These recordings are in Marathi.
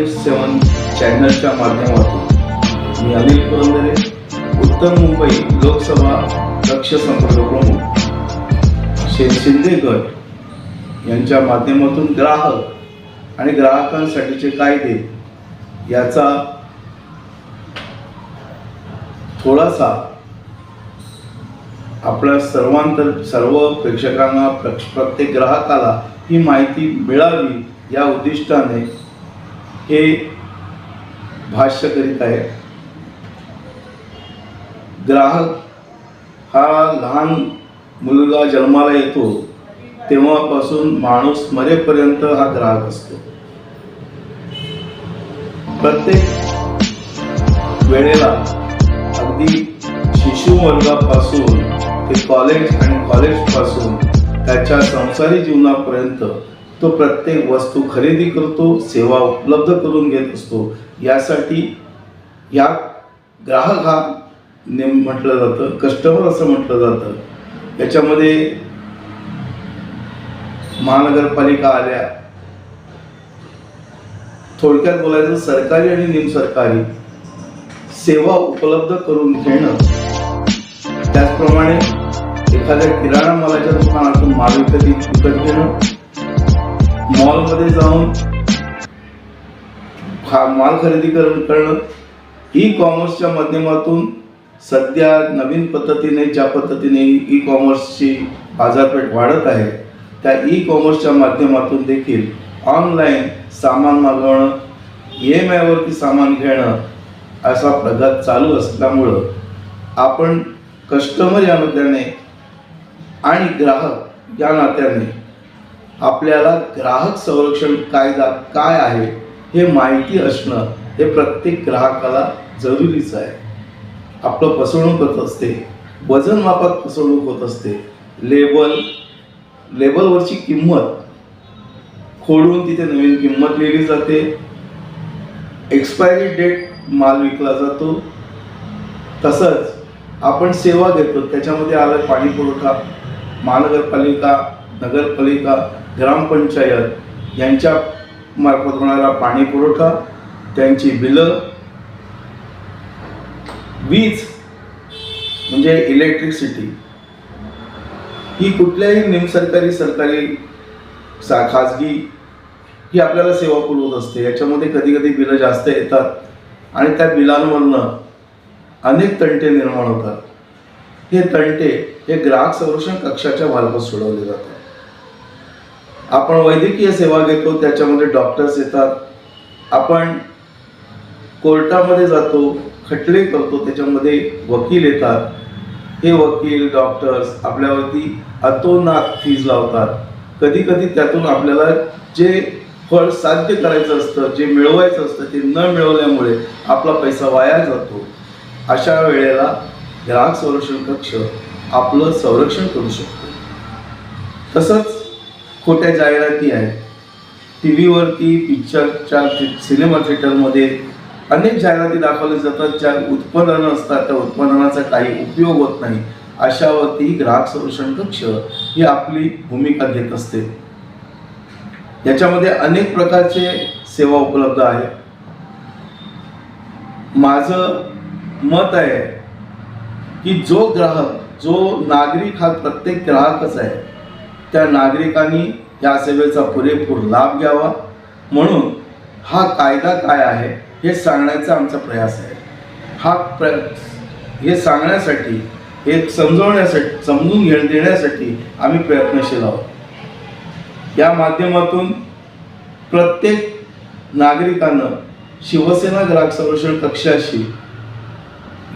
न्यूज सेवन चॅनलच्या माध्यमातून मी अनिल पुरंदरे उत्तर मुंबई लोकसभा लक्ष संपर्क प्रमुख शे शिंदे गट यांच्या माध्यमातून ग्राहक आणि ग्राहकांसाठीचे कायदे याचा थोडासा आपल्या सर्वांतर सर्व प्रेक्षकांना प्रत्येक ग्राहकाला ही माहिती मिळावी या उद्दिष्टाने हे भाष्य करीत आहे. ग्राहक हा लहान मुलगा जन्माला येतो तेव्हापासून माणूस मरेपर्यंत हा ग्राहक असतो. प्रत्येक वेळेला अगदी शिशु वर्गापासून ते कॉलेज आणि कॉलेजपासून त्याच्या संसारी जीवनापर्यंत तो प्रत्येक वस्तू खरेदी करतो सेवा उपलब्ध करून घेत असतो. यासाठी या ग्राहक हा नेम म्हटलं जातं कस्टमर असं म्हटलं जातं. याच्यामध्ये महानगरपालिका आल्या. थोडक्यात बोलायचं सरकारी आणि निमसरकारी सेवा उपलब्ध करून घेणं. त्याचप्रमाणे एखाद्या किराणा मालाच्या दुकानातून माल विकत विकत घेणं. मॉलमध्ये जाऊन हा माल खरेदी करणं ई कॉमर्सच्या माध्यमातून सध्या नवीन पद्धतीने ज्या पद्धतीने ई कॉमर्सची बाजारपेठ वाढत आहे त्या ई कॉमर्सच्या माध्यमातून देखील ऑनलाईन सामान मागवणं ई एम आयवरती सामान घेणं असा प्रघात चालू असल्यामुळं आपण कस्टमर या नात्याने आणि ग्राहक या नात्याने आपल्याला ग्राहक संरक्षण कायदा काय आहे हे माहिती असणं हे प्रत्येक ग्राहकाला जरुरीचं आहे. आपलं फसवणूक होत असते वजन मापात फसवणूक होत असते. लेबल लेबलवरची किंमत खोडून तिथे नवीन किंमत लिहिली जाते. एक्सपायरी डेट माल विकला जातो. तसंच आपण सेवा घेतो त्याच्यामध्ये आलं पाणी पुरवठा महानगरपालिका नगरपालिका ग्रामपंचायत यांच्या मार्फत होणारा पाणी पुरवठा त्यांची बिलं वीज म्हणजे इलेक्ट्रिसिटी ही कुठल्याही निमसरकारी सरकारी सा खाजगी ही आपल्याला सेवा पुरवत असते. याच्यामध्ये कधी कधी बिलं जास्त येतात आणि त्या बिलांवरनं अनेक तंटे निर्माण होतात. हे तंटे हे ग्राहक संरक्षण कक्षाच्या मार्फत सोडवले जातात. आपण वैद्यकीय सेवा घेतो त्याच्यामध्ये डॉक्टर्स येतात. आपण कोर्टामध्ये जातो खटले करतो त्याच्यामध्ये वकील येतात. हे वकील डॉक्टर्स आपल्यावरती अतोनात फीज लावतात. कधी कधी त्यातून आपल्याला जे फळ साध्य करायचं असतं जे मिळवायचं असतं ते न मिळवल्यामुळे आपला पैसा वाया जातो. अशा वेळेला ग्राहक संरक्षण कक्ष आपलं संरक्षण करू शकतो. तसंच खोट्या जाहिराती आहेत. टी व्हीवरती पिक्चरच्या सिनेमा थिएटरमध्ये अनेक जाहिराती दाखवल्या जातात ज्या उत्पादनं असतात त्या उत्पादनाचा काही उपयोग होत नाही. अशावरती ग्राहक संरक्षण कक्ष ही आपली भूमिका घेत असते. याच्यामध्ये अनेक प्रकारचे सेवा उपलब्ध आहेत. माझं मत आहे की जो ग्राहक जो नागरिक हा प्रत्येक ग्राहकच आहे त्या नागरिकांनी या सेवेचा पुरेपूर लाभ घ्यावा. म्हणून हा कायदा काय आहे हे सांगण्याचा आमचा प्रयास आहे. हा प्र हे सांगण्यासाठी हे समजवण्यासाठी समजून घे देण्यासाठी आम्ही प्रयत्नशील आहोत. या माध्यमातून प्रत्येक नागरिकानं शिवसेना ग्राहक संरक्षण कक्षाशी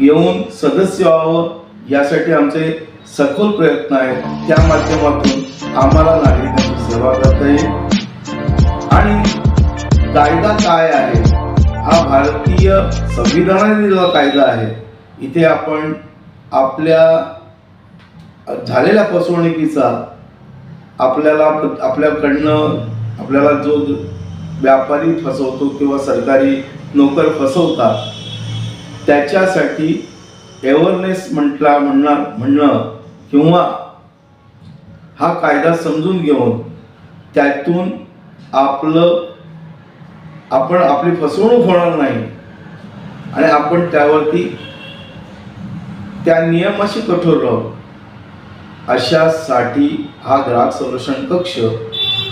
येऊन सदस्य व्हावं यासाठी आमचे सखोल प्रयत्न आहेत. त्या माध्यमातून आम्हाला नागरिकांची सेवा करता येईल. आणि कायदा काय आहे? हा भारतीय संविधानाने दिलेला कायदा आहे इथे आपण आपल्या झालेल्या फसवणुकीचा आपल्याला आपल्याकडनं आपल्याला जो व्यापारी फसवतो किंवा सरकारी नोकर फसवतात त्याच्यासाठी अवेअरनेस म्हटला म्हणणार म्हणणं किंवा हा कायदा समजून घेऊन त्यातून आपलं आपण आपली फसवणूक होणार नाही. आणि आपण त्यावरती त्या नियमाशी कठोर राहू. अशासाठी हा ग्राहक संरक्षण कक्ष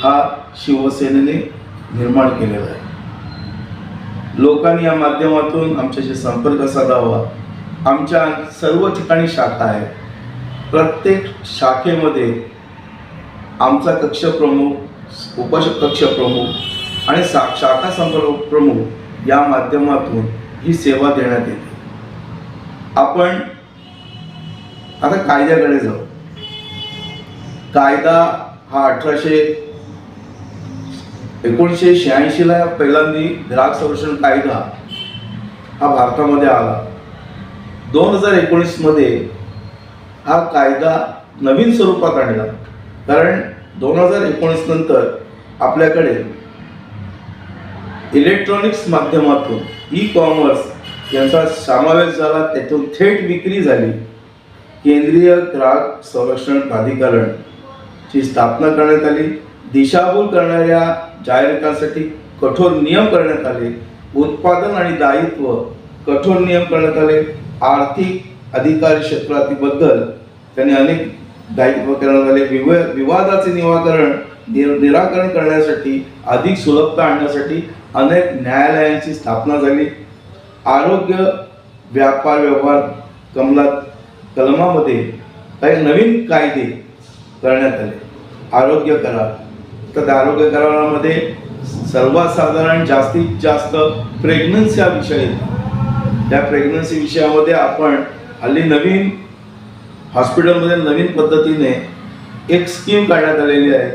हा शिवसेनेने निर्माण केलेला आहे. लोकांनी या माध्यमातून आमच्याशी संपर्क साधावा. आमच्या सर्व ठिकाणी शाखा आहेत. प्रत्येक शाखेमध्ये आमचा कक्ष प्रमुख उप कक्ष प्रमुख आणि सा शाखा संपर्क प्रमुख या माध्यमातून ही सेवा देण्यात येते. आपण आता कायद्याकडे जाऊ. कायदा हा अठराशे एकोणीसशे शहाऐंशीला पहिल्यांदी ग्राहक संरक्षण कायदा हा भारतामध्ये आला. दोन हजार एकोणीसमध्ये हा कायदा नवीन स्वरूपात आणला. कारण दोन हजार एकोणीस नंतर आपल्याकडे इलेक्ट्रॉनिक्स माध्यमातून ई कॉमर्स यांचा समावेश झाला. त्यातून थेट विक्री झाली. केंद्रीय ग्राहक संरक्षण प्राधिकरण ची स्थापना करण्यात आली. दिशाभूल करणाऱ्या जाहिरातांसाठी कठोर नियम करण्यात आले. उत्पादन आणि दायित्व कठोर नियम करण्यात आले. आर्थिक अधिकार क्षेत्रातीबद्दल त्यांनी अनेक दायित्व करण्यात आले. विव विवादाचे निराकरण निर- निराकरण करण्यासाठी अधिक सुलभता आणण्यासाठी अनेक न्यायालयांची स्थापना झाली. आरोग्य व्यापार व्यवहार कमलात कलमामध्ये काही नवीन कायदे करण्यात आले. आरोग्य करार. तर त्या आरोग्य करारामध्ये सर्वात साधारण जास्तीत जास्त प्रेग्नन्सी हा विषय येतो. त्या प्रेग्नन्सी विषयामध्ये आपण हल्ली नवीन हॉस्पिटलमध्ये नवीन पद्धतीने एक स्कीम काढण्यात आलेली आहे.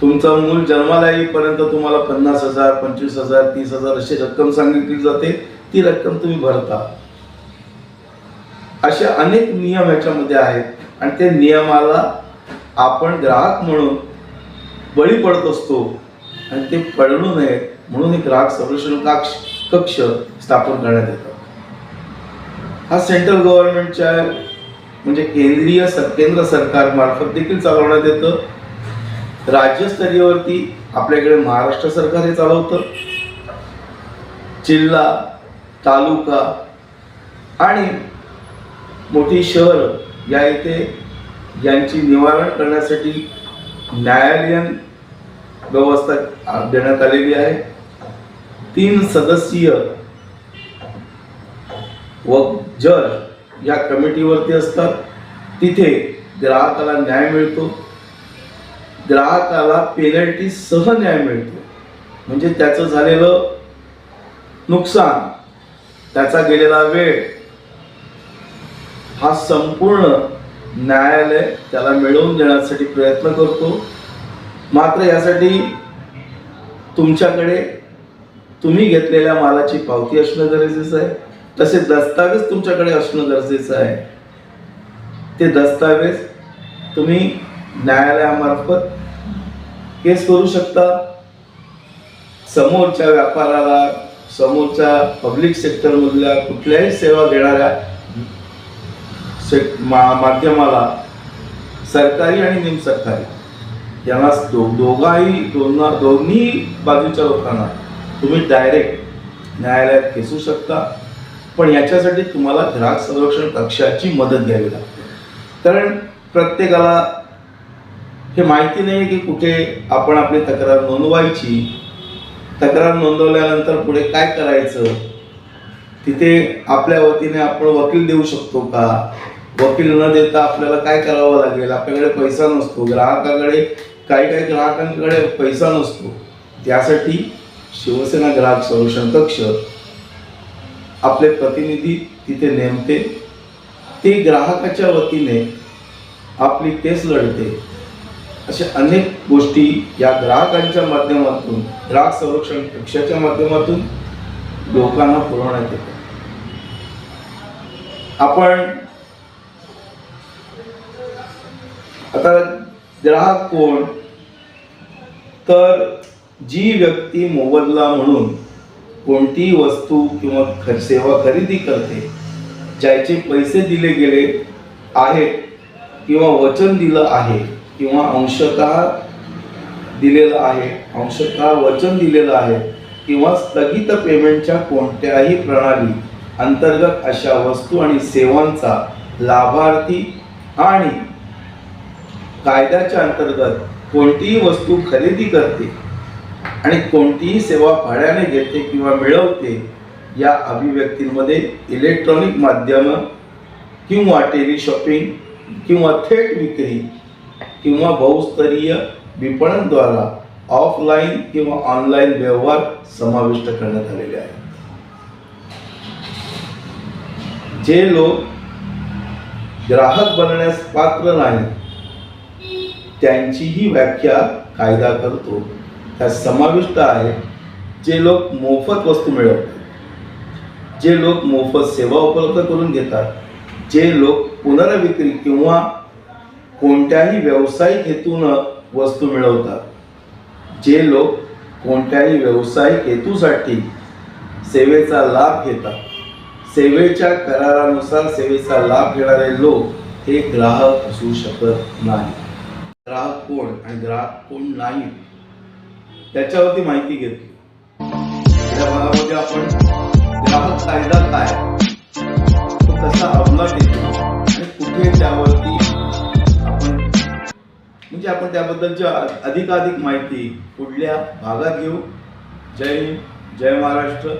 तुमचं मूल जन्माला येईपर्यंत तुम्हाला पन्नास हजार पंचवीस हजार तीस हजार अशी रक्कम सांगितली जाते. ती रक्कम तुम्ही भरता. असे अनेक नियम याच्यामध्ये आहेत. आणि त्या नियमाला आपण ग्राहक म्हणून बळी पडत असतो. आणि ते पडणू नये म्हणून एक ग्राहक संरक्षण कक्ष कक्ष स्थापन करण्यात येतात हा सेंट्रल गव्हर्नमेंटच्या म्हणजे केंद्रीय केंद्र सरकार मार्फत देखील चालवण्यात येतं. राज्यस्तरीयवरती आपल्याकडे महाराष्ट्र सरकार हे चालवतं. जिल्हा तालुका आणि मोठी शहर या इथे यांची निवारण करण्यासाठी न्यायालयीन व्यवस्था देण्यात आलेली आहे. तीन सदस्यीय व जज या कमिटीवरती असतात. तिथे ग्राहकाला न्याय मिळतो. ग्राहकाला पेनल्टी सह न्याय मिळतो. म्हणजे त्याचं झालेलं नुकसान त्याचा गेलेला वेळ हा संपूर्ण न्यायालय त्याला मिळवून देण्यासाठी प्रयत्न करतो. मात्र यासाठी तुमच्याकडे तुम्ही घेतलेल्या मालाची पावती असणं गरजेचं आहे. तसे दस्तावेज तुमच्याकडे असणं गरजेचं आहे. ते दस्तावेज तुम्ही न्यायालयामार्फत केस करू शकता. समोरच्या व्यापाराला समोरच्या पब्लिक सेक्टरमधल्या कुठल्याही सेवा देणाऱ्या से- मा माध्यमाला सरकारी आणि निमसरकारी यांना दो दोघाही दोन दोन्ही बाजूच्या लोकांना तुम्ही डायरेक्ट न्यायालयात खेचू शकता. पण याच्यासाठी तुम्हाला ग्राहक संरक्षण कक्षाची मदत घ्यावी लागते. कारण प्रत्येकाला हे माहिती नाही की कुठे आपण आपली तक्रार नोंदवायची. तक्रार नोंदवल्यानंतर पुढे काय करायचं? तिथे आपल्या वतीने आपण वकील देऊ शकतो का? वकील न देता आपल्याला काय करावं लागेल? आपल्याकडे पैसा नसतो. ग्राहकाकडे काही काही ग्राहकांकडे पैसा नसतो. त्यासाठी शिवसेना ग्राहक संरक्षण कक्ष आपले प्रतिनिधी तिथे नेमते. ते ग्राहकाच्या वतीने आपली केस लढते. अशा अनेक गोष्टी या ग्राहकांच्या माध्यमातून ग्राहक संरक्षण कक्षाच्या माध्यमातून लोकांना पुरवण्यात येते. आपण आता ग्राहक कोण? तर जी व्यक्ती मोबदला म्हणून कोणतीही वस्तू किंवा सेवा खरेदी करते ज्याचे पैसे दिले गेले आहेत किंवा वचन दिलं आहे किंवा अंशतः दिलेलं आहे अंशतः वचन दिलेलं आहे किंवा स्थगित पेमेंटच्या कोणत्याही प्रणाली अंतर्गत अशा वस्तू आणि सेवांचा लाभार्थी आणि कायद्याच्या अंतर्गत कोणतीही वस्तू खरेदी करते आणि कोणतीही सेवा भाड्याने घेते किंवा मिळवते या अभिव्यक्तींमध्ये इलेक्ट्रॉनिक माध्यम किंवा टेलिशॉपिंग किंवा थेट विक्री किंवा बहुस्तरीय विपणनद्वारा ऑफलाईन किंवा ऑनलाईन व्यवहार समाविष्ट करण्यात आलेले आहेत. जे लोक ग्राहक बनण्यास पात्र नाही त्यांचीही व्याख्या कायदा करतो. ह्या समाविष्ट आहेत जे लोक मोफत वस्तू मिळवतात जे लोक मोफत सेवा उपलब्ध करून घेतात जे लोक पुनर्विक्री किंवा कोणत्याही व्यावसायिक हेतून वस्तू मिळवतात जे लोक कोणत्याही व्यावसायिक हेतूसाठी सेवेचा लाभ घेतात. सेवेच्या करारानुसार सेवेचा लाभ घेणारे लोक हे ग्राहक असू शकत नाही ग्राहक कोण आणि ग्राहक कोण नाही त्याच्यावरती माहिती घेतली. भागामध्ये आपण ग्राहक कायदा काय? तो कसा अंमलात येतो? आणि कुठे त्यावरती आपण म्हणजे आपण त्याबद्दलची अधिकाधिक माहिती पुढल्या भागात घेऊ? जय हिंद जय महाराष्ट्र.